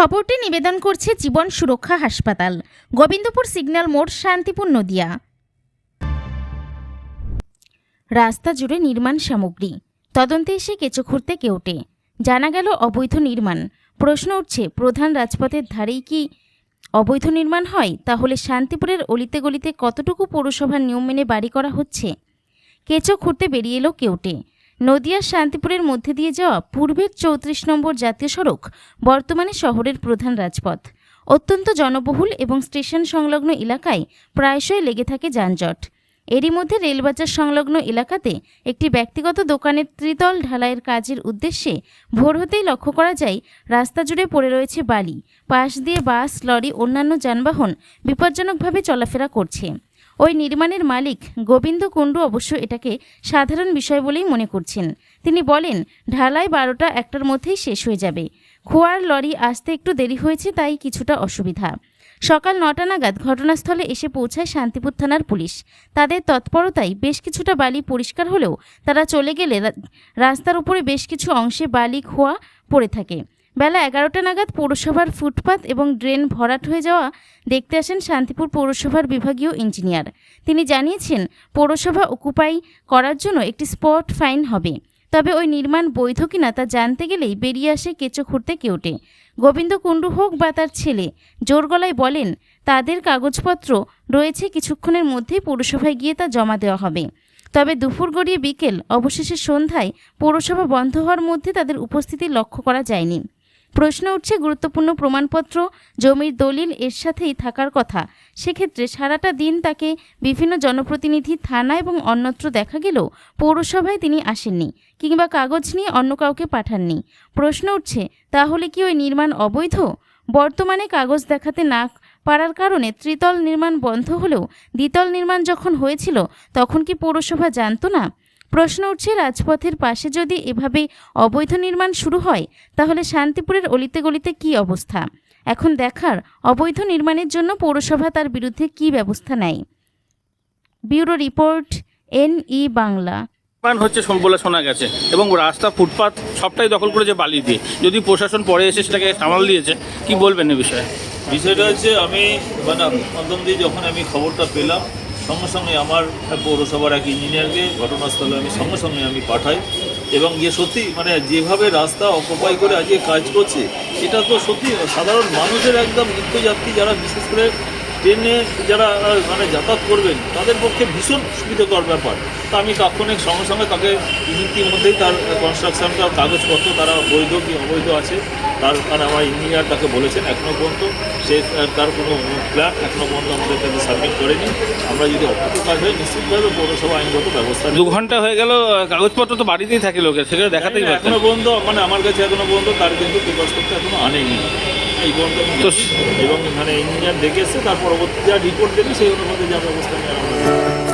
খবরটি নিবেদন করছে জীবন সুরক্ষা হাসপাতাল। গোবিন্দপুর সিগন্যাল মোড়, শান্তিপুর, নদিয়া। রাস্তা জুড়ে নির্মাণ সামগ্রী। তদন্তে এসে কেঁচো খুঁড়তে কেউটে জানা গেল, অবৈধ নির্মাণ। প্রশ্ন উঠছে, প্রধান রাজপথের ধারেই কি অবৈধ নির্মাণ হয়? তাহলে শান্তিপুরের অলিতে গলিতে কতটুকু পৌরসভার নিয়ম মেনে বাড়ি করা হচ্ছে? কেঁচো খুঁড়তে বেরিয়ে এলো কেউটে নদিয়ার শান্তিপুরের মধ্যে দিয়ে যাওয়া পূর্বের চৌত্রিশ নম্বর জাতীয় সড়ক বর্তমানে শহরের প্রধান রাজপথ। অত্যন্ত জনবহুল এবং স্টেশন সংলগ্ন এলাকায় প্রায়শই লেগে থাকে যানজট। এরই মধ্যে রেলবাজার সংলগ্ন এলাকাতে একটি ব্যক্তিগত দোকানের ত্রিতল ঢালাইয়ের কাজের উদ্দেশ্যে ভোর হতেই লক্ষ্য করা যায়, রাস্তা জুড়ে পড়ে রয়েছে বালি। পাশ দিয়ে বাস, লরি, অন্যান্য যানবাহন বিপজ্জনকভাবে চলাফেরা করছে। ওই নির্মাণের মালিক গোবিন্দ কুণ্ডু অবশ্য এটাকে সাধারণ বিষয় বলেই মনে করছেন। তিনি বলেন, ঢালাই বারোটা একটার মধ্যেই শেষ হয়ে যাবে। খোয়ার লরি আসতে একটু দেরি হয়েছে, তাই কিছুটা অসুবিধা। সকাল নটা নাগাদ ঘটনাস্থলে এসে পৌঁছায় শান্তিপুর থানার পুলিশ। তাদের তৎপরতায় বেশ কিছুটা বালি পরিষ্কার হলেও তারা চলে গেলে রাস্তার উপরে বেশ কিছু অংশে বালি, খোয়া পড়ে থাকে। বেলা এগারোটা নাগাদ পৌরসভার ফুটপাত এবং ড্রেন ভরাট হয়ে যাওয়া দেখতে আসেন শান্তিপুর পৌরসভার বিভাগীয় ইঞ্জিনিয়ার। তিনি জানিয়েছেন, পৌরসভা অকুপাই করার জন্য একটি স্পট ফাইন হবে। তবে ওই নির্মাণ বৈধ কিনা তা জানতে গেলেই বেরিয়ে আসে কেঁচো খুঁড়তে কেউটে। গোবিন্দ কুণ্ডু হোক বা তার ছেলে, জোর গলায় বলেন, তাদের কাগজপত্র রয়েছে কিছুক্ষণের মধ্যেই পৌরসভায় গিয়ে তা জমা দেওয়া হবে। তবে দুপুর গড়িয়ে বিকেল, অবশেষে সন্ধ্যায় পৌরসভা বন্ধ হওয়ার মধ্যে তাদের উপস্থিতি লক্ষ্য করা যায়নি। প্রশ্ন উঠছে, গুরুত্বপূর্ণ প্রমাণপত্র, জমির দলিল এর সাথেই থাকার কথা। সেক্ষেত্রে সারাটা দিন তাকে বিভিন্ন জনপ্রতিনিধি থানা এবং অন্যত্র দেখা গেলেও পৌরসভায় তিনি আসেননি কিংবা কাগজ নিয়ে অন্য কাউকে পাঠাননি। প্রশ্ন উঠছে, তাহলে কি ওই নির্মাণ অবৈধ? বর্তমানে কাগজ দেখাতে না পারার কারণে ত্রিতল নির্মাণ বন্ধ হলেও দ্বিতল নির্মাণ যখন হয়েছিল, তখন কি পৌরসভা জানতো না? প্রশ্ন উঠছে রাজপথের পাশে যদি এভাবে অবৈধ নির্মাণ শুরু হয় তাহলে শান্তিপুরের অলিতে গলিতে কী অবস্থা? এখন দেখার অবৈধ নির্মাণের জন্য পৌরসভা তার বিরুদ্ধে কী ব্যবস্থা নেয়? Bureau report N E Bangla. নির্মাণ হচ্ছে বলে শোনা গেছে এবং রাস্তা ফুটপাত সবটাই দখল করেছে বালি দিয়ে। যদি প্রশাসন পরে এসে সেটাকে সামাল দিয়েছে কি বলবেন এ বিষয়ে? বিষয়টা হচ্ছে আমি মানে প্রথম দিয়ে যখন আমি খবরটা পেলাম সঙ্গে সঙ্গে আমার পৌরসভার এক ইঞ্জিনিয়ারকে ঘটনাস্থলে আমি সঙ্গে সঙ্গে আমি পাঠাই। এবং ইয়ে সত্যি মানে যেভাবে রাস্তা অকুপাই করে আজকে কাজ করছে, এটা তো সত্যি সাধারণ মানুষের একদম নিত্যযাত্রী যারা বিশেষ করে ট্রেনে যারা মানে যাতায়াত করবেন তাদের পক্ষে ভীষণ সুবিধাকর ব্যাপার। তা আমি তাৎক্ষণিক সঙ্গে সঙ্গে তাকে ইতিমধ্যেই তার কনস্ট্রাকশনটার কাগজপত্র তারা বৈধ কি অবৈধ আছে তার মানে আমার ইঞ্জিনিয়ার তাকে বলেছেন এখনও পর্যন্ত। সে তার কোনো প্ল্যান এখনও পর্যন্ত আমাদের কাছে সাবমিট করেনি। আমরা যদি অপরাধ কাজ হয় নিশ্চিতভাবে পৌরসভা আইনগত ব্যবস্থা দু ঘণ্টা হয়ে গেল কাগজপত্র তো বাড়িতেই থাকে লোকের সেখানে দেখাতেই পারতেন। এখনও পর্যন্ত মানে আমার কাছে এখনও পর্যন্ত তার কিন্তু পেপার্স করতে এখনও আনেনি। দেখি এবং মানে ইঞ্জিনিয়ার দেখেছে তার পরবর্তী যা রিপোর্ট দেবে সেই অনুপাতে যা ব্যবস্থা নেওয়া হবে।